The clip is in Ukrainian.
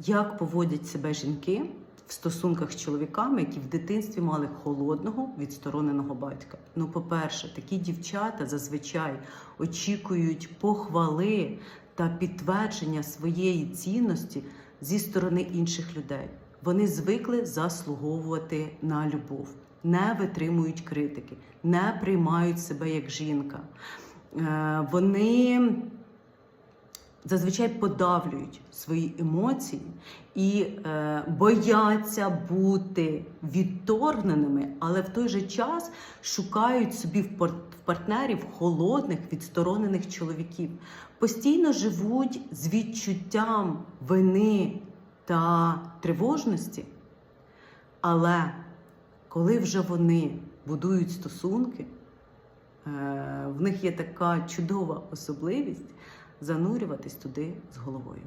як поводять себе жінки в стосунках з чоловіками, які в дитинстві мали холодного відстороненого батька. Ну, по-перше, такі дівчата зазвичай очікують похвали та підтвердження своєї цінності зі сторони інших людей. Вони звикли заслуговувати на любов, не витримують критики, не приймають себе як жінка. Е, Вони зазвичай подавлюють свої емоції і е, бояться бути відторгненими, але в той же час шукають собі в пар- в партнерів холодних, відсторонених чоловіків. Постійно живуть з відчуттям вини та тривожності. Але коли вже вони будують стосунки, е, в них є така чудова особливість занурюватись туди з головою.